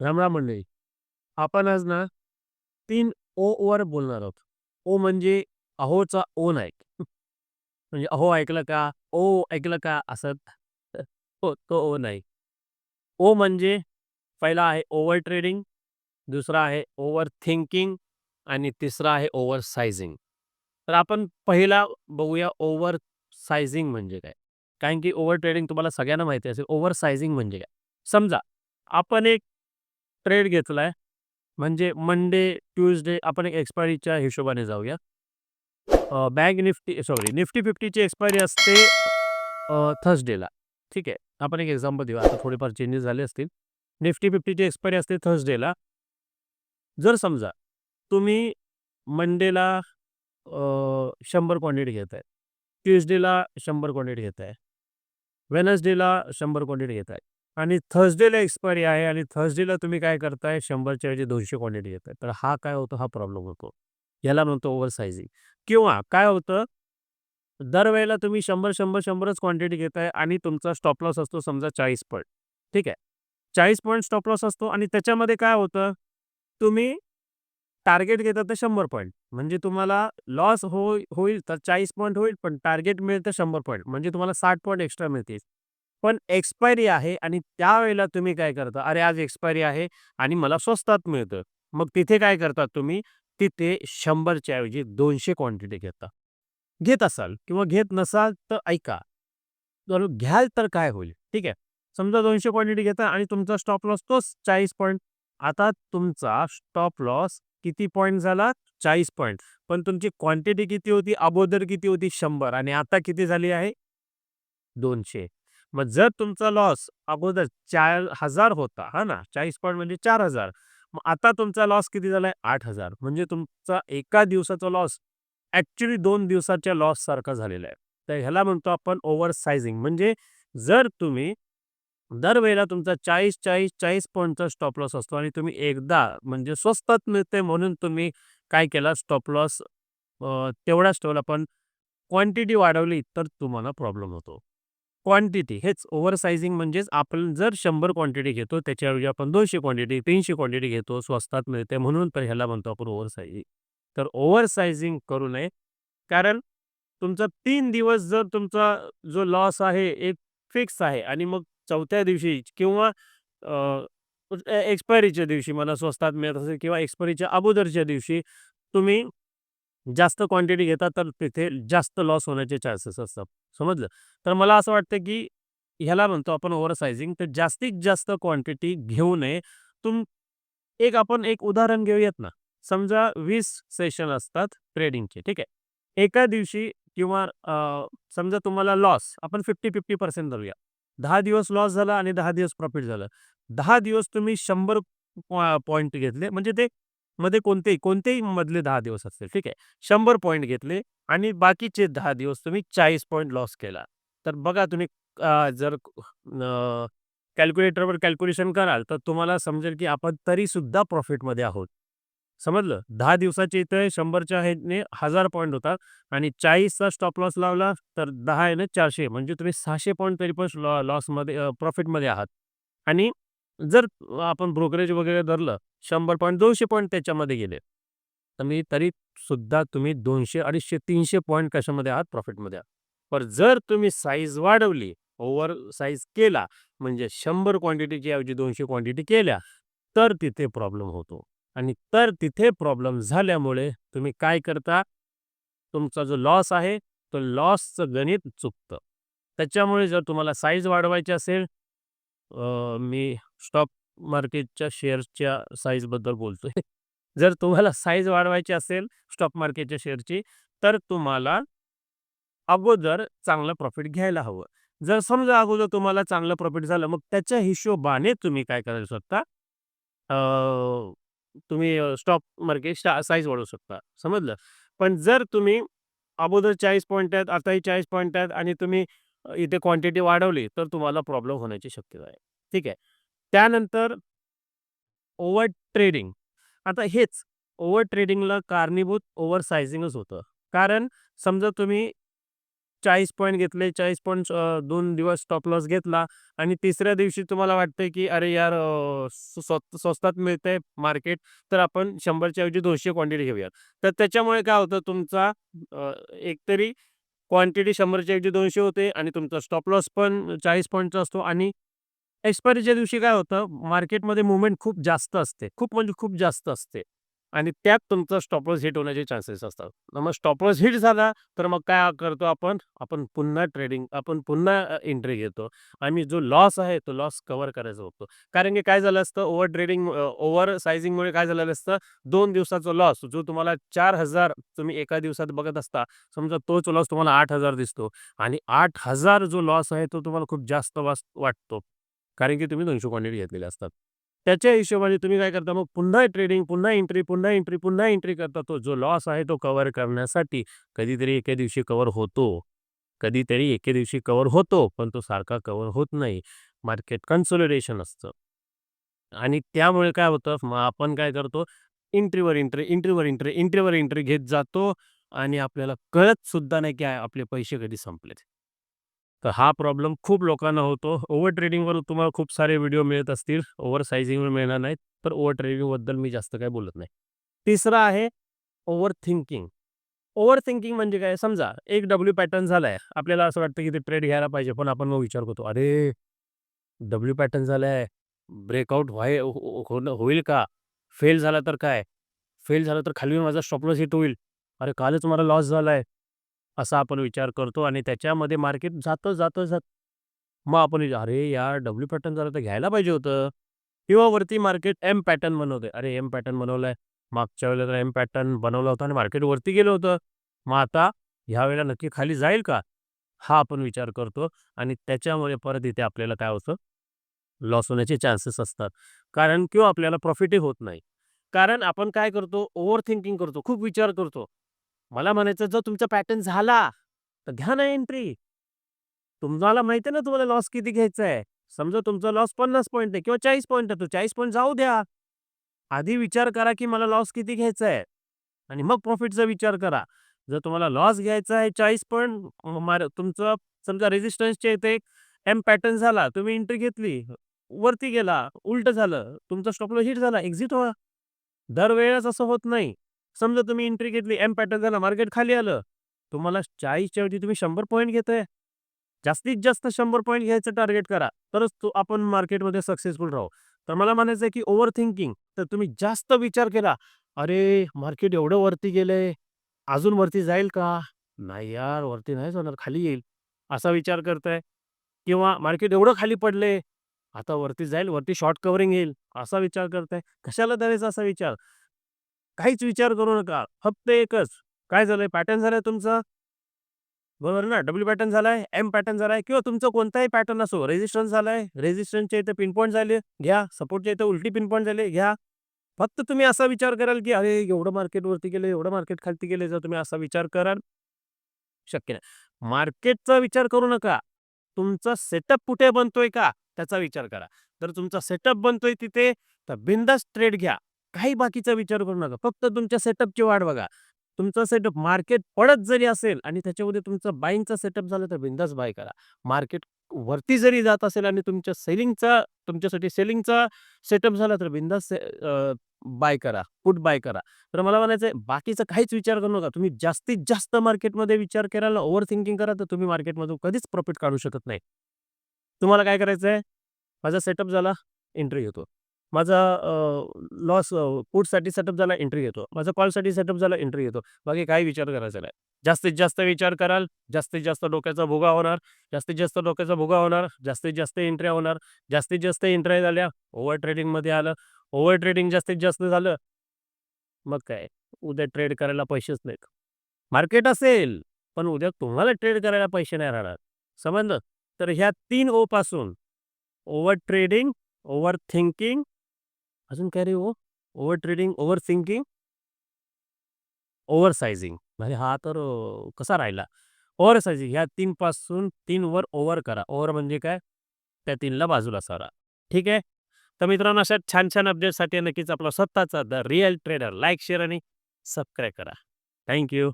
रामराम मंडळी आपण आज ना तीन ओ वर बोलणार आहोत. ओ म्हणजे अहोचा ओ नाही म्हणजे अहो ऐकलं का? ओ ऐकलं का? असं. हो तो ओ नाही. ओ म्हणजे पहिला आहे ओव्हर ट्रेडिंग दुसरा आहे ओव्हर थिंकिंग आणि तिसरा आहे ओव्हर सायझिंग. तर आपण पहिला बघूया ओव्हर सायझिंग म्हणजे काय? कारण की ओव्हर ट्रेडिंग तुम्हाला सगळ्यांना माहिती असेल ओव्हर सायझिंग म्हणजे काय? समजा आपण एक ट्रेड घेतलाय. म्हणजे मंडे ट्यूजडे आपण एक एक्सपायरीच्या हिशोबाने जाऊया. बँक निफ्टी सॉरी निफ्टी फिफ्टीची एक्सपायरी असते थर्सडेला. ठीक आहे. आपण एक एक्झाम्पल देऊ. आता थोडेफार चेंजेस झाले असतील. निफ्टी फिफ्टीची एक्सपायरी असते थर्सडेला. जर समजा तुम्ही मंडेला शंभर क्वांटिटी घेत आहे ट्युजडेला शंभर क्वांटिटी घेत आहे वेनसडेला शंभर क्वांटिटी घेत आहे आणि थर्सडेला एक्सपायरी आहे आणि थर्सडेला तुम्ही काय करताय? शंभरच्या ऐवजी दोनशे क्वांटिटी घेताय तर हा काय होतो? हा प्रॉब्लेम होतो. याला म्हणतो ओव्हर सायझिंग किंवा काय होतं? दरवेळेला तुम्ही शंभर शंभर शंभरच क्वांटिटी घेताय आणि तुमचा स्टॉप लॉस असतो समजा चाळीस पॉईंट ठीक आहे? चाळीस पॉईंट स्टॉप लॉस असतो आणि त्याच्यामध्ये काय होतं? तुम्ही टार्गेट घेतात तर शंभर पॉईंट म्हणजे तुम्हाला लॉस हो होईल तर चाळीस पॉईंट होईल पण टार्गेट मिळतं शंभर पॉईंट म्हणजे तुम्हाला साठ पॉईंट एक्स्ट्रा मिळतील. पण एक्सपायरी आहे आणि त्यावेळेला तुम्ही काय करता? अरे आज एक्सपायरी आहे आणि मला स्वस्तात मिळतं. मग तिथे काय करतात तुम्ही? तिथे शंभरच्या ऐवजी दोनशे क्वांटिटी घेता. घेत असाल किंवा घेत नसाल तर ऐका. तर घ्याल तर काय होईल? ठीक आहे. समजा दोनशे क्वांटिटी घेता आणि तुमचा स्टॉप लॉस तोच चाळीस पॉईंट आता तुमचा स्टॉप लॉस किती पॉईंट झाला? चाळीस पॉईंट पण तुमची क्वांटिटी किती होती? अगोदर किती होती? शंभर. आणि आता किती झाली आहे? दोनशे. मग जर तुमचा लॉस अगोदर चार हजार होता हा ना? चाळीस पॉईंट म्हणजे चार हजार. मग आता तुमचा लॉस किती झालाय? आठ हजार. म्हणजे तुमचा एका दिवसाचा लॉस ऍक्च्युली दोन दिवसाच्या लॉस सारखा झालेला आहे. तर ह्याला म्हणतो आपण ओव्हर सायझिंग म्हणजे जर तुम्ही दरवेळेला तुमचा चाळीस चाळीस चाळीस पॉईंटचा स्टॉप लॉस असतो आणि तुम्ही एकदा म्हणजे स्वस्तात मिळते म्हणून तुम्ही काय केला? स्टॉप लॉस तेवढाच ठेवला. पण क्वांटिटी वाढवली तर तुम्हाला प्रॉब्लेम होतो. क्वांटिटी हेच ओव्हर सायझिंग म्हणजेच आपण जर शंभर क्वांटिटी घेतो त्याच्याऐवजी आपण दोनशे क्वांटिटी तीनशे क्वांटिटी घेतो स्वस्तात मिळते म्हणून तर ह्याला म्हणतो आपण ओव्हर सायझिंग तर ओव्हर सायझिंग करू नये. कारण तुमचा तीन दिवस जर तुमचा जो लॉस आहे एक फिक्स आहे आणि मग चौथ्या दिवशी किंवा एक्सपायरीच्या दिवशी मला स्वस्तात मिळत असेल किंवा एक्सपायरीच्या अगोदरच्या दिवशी तुम्ही जास्त क्वांटिटी घेतात तर तिथे जास्त लॉस होण्याचे चान्सेस असतात. समजलं? तर मला असं वाटतं की ह्याला म्हणतो आपण ओव्हर सायझिंग तर जास्तीत जास्त क्वांटिटी घेऊ नये. तुम एक आपण एक उदाहरण घेऊयात ना. समजा वीस सेशन असतात ट्रेडिंगचे ठीक आहे? एका दिवशी किंवा समजा तुम्हाला लॉस आपण फिफ्टी फिफ्टी पर्सेंट धरूया. दहा दिवस लॉस झाला आणि दहा दिवस प्रॉफिट झालं. दहा दिवस तुम्ही शंभर पॉईंट घेतले म्हणजे ते मध्ये कोणतेही कोणतेही मधले दहा दिवस असतील. ठीक आहे. शंभर पॉईंट घेतले आणि बाकीचे दहा दिवस तुम्ही चाळीस पॉईंट लॉस केला. तर बघा तुम्ही जर कॅल्क्युलेटरवर कॅल्क्युलेशन कराल तर तुम्हाला समजेल की आपण तरी सुद्धा प्रॉफिटमध्ये आहोत. समजलं? दहा दिवसाचे इथे शंभरच्या ह्याने हजार पॉईंट होतात आणि चाळीसचा स्टॉप लॉस लावला तर दहा आहे ना चारशे. म्हणजे तुम्ही सहाशे पॉईंट तरी पण लॉ लॉसमध्ये प्रॉफिटमध्ये आहात. आणि जर आपण ब्रोकरेज वगैरे धरलं शंभर पॉईंट दोनशे पॉईंट त्याच्यामध्ये गेले तर मी तरी सुद्धा तुम्ही दोनशे अडीचशे तीनशे पॉईंट कशामध्ये आहात? प्रॉफिटमध्ये आहात. पण जर तुम्ही साईज वाढवली ओव्हर साईज केला म्हणजे शंभर क्वांटिटीची ऐवजी दोनशे क्वांटिटी केल्या तर तिथे प्रॉब्लेम होतो. आणि तर तिथे प्रॉब्लेम झाल्यामुळे तुम्ही काय करता? तुमचा जो लॉस आहे तो लॉसचं गणित चुकतं. त्याच्यामुळे जर तुम्हाला साईज वाढवायची असेल मी स्टॉक मार्केटच्या शेअर्सच्या साईजबद्दल बोलतोय. जर तुम्हाला साईज वाढवायची असेल स्टॉक मार्केटच्या शेअरची तर तुम्हाला अगोदर चांगलं प्रॉफिट घ्यायला हवं. जर समजा अगोदर तुम्हाला चांगलं प्रॉफिट झालं मग त्याच्या हिशोबाने तुम्ही काय करू शकता? तुम्ही स्टॉक मार्केट साईज वाढवू शकता. समजलं? पण जर तुम्ही अगोदर चाळीस पॉईंट आहेत आताही चाळीस पॉईंट आहेत आणि तुम्ही इथे क्वांटिटी वाढवली तर तुम्हाला प्रॉब्लेम होण्याची शक्यता आहे. ठीक आहे. त्यानंतर ओव्हर ट्रेडिंग आता हेच ओव्हर ट्रेडिंगला कारणीभूत ओव्हर सायझिंगच होतं. कारण समजा तुम्ही चाळीस पॉईंट घेतले चाळीस पॉईंट दोन दिवस स्टॉप लॉस घेतला आणि तिसऱ्या दिवशी तुम्हाला वाटतंय की अरे यार स्वस्त स्वस्तात मिळतंय मार्केट तर आपण शंभरच्या ऐवजी दोनशे क्वांटिटी घेऊयात. तर त्याच्यामुळे काय होतं तुमचा एकतरी क्वांटिटी शंभरच्या ऐवजी दोनशे होते आणि तुमचा स्टॉप लॉस पण चाळीस पॉईंटचा असतो. आणि एक्सपायरीच्या दिवशी काय होतं? मार्केटमध्ये मुवमेंट खूप जास्त असते. खूप म्हणजे खूप जास्त असते. आणि त्यात तुमचा स्टॉपलॉस हिट होण्याचे चान्सेस असतात. मग स्टॉपलॉस हिट झाला तर मग काय करतो आपण? आपण पुन्हा ट्रेडिंग आपण पुन्हा एंट्री घेतो आणि जो लॉस आहे तो लॉस कव्हर करायचा होतो कारण की काय झालं असतं? ओव्हर ट्रेडिंग ओव्हर सायझिंगमुळे काय झालेलं असतं? दोन दिवसाचा लॉस जो तुम्हाला चार हजार तुम्ही एका दिवसात बघत असता समजा तोच लॉस तुम्हाला आठ हजार दिसतो आणि आठ हजार जो लॉस आहे तो तुम्हाला खूप जास्त वास वाटतो. कारण की तुम्ही दोनशे क्वांटिटी घेतलेले असतात. त्याच्या हिशोबाने तुम्ही काय करता? मग पुन्हा ट्रेडिंग पुन्हा एंट्री पुन्हा एंट्री पुन्हा एंट्री करता. तो जो लॉस आहे तो कव्हर करण्यासाठी कधीतरी एके दिवशी कव्हर होतो. कधीतरी एके दिवशी कव्हर होतो पण तो सारखा कव्हर होत नाही. मार्केट कन्सोलिडेशन असतं. आणि त्यामुळे काय होतं? मग आपण काय करतो? इंट्रीवर इंट्री इंट्रीवर इंट्री इंट्रीवर एंट्री घेत जातो. आणि आपल्याला कळत सुद्धा नाही की आपले पैसे कधी संपलेत. तर हा प्रॉब्लेम खूप लोकांना होतो. ओव्हर ट्रेडिंगवर तुम्हाला खूप सारे व्हिडिओ मिळत असतील. ओव्हर सायझिंगवर मिळणार नाहीत. तर ओव्हर ट्रेडिंगबद्दल मी जास्त काय बोलत नाही. तिसरा आहे ओव्हर थिंकिंग ओव्हर थिंकिंग म्हणजे काय? समजा एक डब्ल्यू पॅटर्न झालाय. आपल्याला असं वाटतं की ते ट्रेड घ्यायला पाहिजे पण आपण मग विचार करतो अरे डब्ल्यू पॅटर्न झालाय. ब्रेकआउट व्हाय होणं होईल का? फेल झाला तर काय? फेल झालं तर खाली माझा स्टॉपलॉस हिट होईल. अरे कालच मला लॉस झालाय. असा आपण विचार करतो आणि त्याच्यामध्ये मार्केट जातं जातं जात. मग आपण अरे यार डब्ल्यू पॅटर्न जरा तर घ्यायला पाहिजे होतं. किंवा वरती मार्केट एम पॅटर्न बनवते अरे एम पॅटर्न बनवलाय. मागच्या वेळेला तर एम पॅटर्न बनवलं होतं आणि मार्केट वरती गेलं होतं. मग आता ह्या वेळेला नक्की खाली जाईल का? हा आपण विचार करतो आणि त्याच्यामुळे परत इथे आपल्याला काय होतं? लॉस होण्याचे चान्सेस असतात. कारण किंवा आपल्याला प्रॉफिटही होत नाही. कारण आपण काय करतो? ओव्हर थिंकिंग करतो. खूप विचार करतो. मला म्हणायचं जर तुमचा पॅटर्न झाला तर घ्या ना एंट्री. तुम्हाला माहिती आहे ना तुम्हाला लॉस किती घ्यायचा आहे? समजा तुमचा लॉस पन्नास पॉईंट आहे किंवा चाळीस पॉईंट आहे तो चाळीस पॉईंट जाऊ द्या. आधी विचार करा की मला लॉस किती घ्यायचा आहे आणि मग प्रॉफिटचा विचार करा. जर तुम्हाला लॉस घ्यायचा आहे चाळीस पॉईंट मार तुमचं समजा रेजिस्टन्सच्या इथे एम पॅटर्न झाला तुम्ही एंट्री घेतली वरती गेला उलट झालं तुमचा स्टॉपला हिट झाला एक्झिट व्हा. दरवेळेस असं होत नाही. समजा तुम्ही एंट्री घेतली एम पॅटर्न झाला मार्केट खाली आलं. तुम्हाला चाळीसच्या ऐवजी तुम्ही शंभर पॉईंट घेताय. जास्तीत जास्त शंभर पॉईंट घ्यायचं टार्गेट करा तरच तो आपण मार्केटमध्ये सक्सेसफुल राहू. तर मला म्हणायचं आहे की ओव्हर थिंकिंग तर तुम्ही जास्त विचार केला अरे मार्केट एवढं वरती गेलंय अजून वरती जाईल का? नाही यार वरती नाही जाणार खाली येईल. असा विचार करताय. किंवा मार्केट एवढं खाली पडले आता वरती जाईल वरती शॉर्ट कव्हरिंग येईल. असा विचार करताय. कशाला करायचा असा विचार? काहीच विचार करू नका. फक्त एकच. काय झालंय? पॅटर्न झालाय तुमचा? बरोबर ना? डब्ल्यू पॅटर्न झालाय एम पॅटर्न झालाय किंवा तुमचं कोणताही पॅटर्न असो रेजिस्टन्स झालाय रेजिस्टन्सच्या इथे पिनपॉईंट झाले घ्या. सपोर्टच्या इथे उलटी पिनपॉईंट झाले घ्या. फक्त तुम्ही असा विचार कराल की अरे एवढं मार्केट वरती गेलं एवढं मार्केट खालती गेले जर तुम्ही असा विचार कराल शक्य नाही. मार्केटचा विचार करू नका. तुमचा सेटअप कुठे बनतोय का? त्याचा विचार करा. जर तुमचा सेटअप बनतोय तिथे तर बिंदास ट्रेड घ्या. काही बाकीचा विचार करू नका. फक्त तुमच्या सेटअपची वाढ बघा. तुमचा सेटअप मार्केट पडत जरी असेल आणि त्याच्यामध्ये तुमचं बाईंगचा सेटअप झाला तर बिंदास बाय करा. मार्केट वरती जरी जात असेल आणि तुमच्या सेलिंगचा तुमच्यासाठी सेलिंगचा सेटअप झाला तर बिंदास बाय करा. पुट बाय करा. तर मला म्हणायचं आहे बाकीचा काहीच विचार करू नका. तुम्ही जास्तीत जास्त मार्केटमध्ये विचार करायला ओव्हर थिंकिंग करा तर तुम्ही मार्केटमधून कधीच प्रॉफिट काढू शकत नाही. तुम्हाला काय करायचं आहे माझा सेटअप झाला एंट्री घेतो. माझा लॉस पुटसाठी सेटअप झाला एंट्री घेतो. माझा कॉलसाठी सेटअप झाला एंट्री घेतो. बाकी काही विचार करायचा नाही. जास्तीत जास्त विचार कराल जास्तीत जास्त डोक्याचा भोगा होणार जास्तीत जास्त डोक्याचा भोगा होणार जास्तीत जास्त एंट्र्या होणार जास्तीत जास्त एंट्र्या झाल्या ओव्हर ट्रेडिंगमध्ये आलं. ओव्हर ट्रेडिंग जास्तीत जास्त झालं. मग काय? उद्या ट्रेड करायला पैसेच नाहीत. मार्केट असेल पण उद्या तुम्हाला ट्रेड करायला पैसे नाही राहणार. समजलं? तर ह्या तीन ओ पासून ओव्हर ट्रेडिंग ओव्हर थिंकिंग अजून काय रे हो? ओ over trading over thinking over sizing म्हणजे हा तर कसा राहिला? ओव्हर सायझिंग ह्या तीन पासून तीन वर ओव्हर करा. ओव्हर म्हणजे काय? त्या तीनला बाजूला सारा. ठीक आहे? तर मित्रांनो अशा छान छान अपडेटसाठी नक्कीच आपला स्वतःचा the real trader. Like share आणि सबस्क्राईब करा. Thank you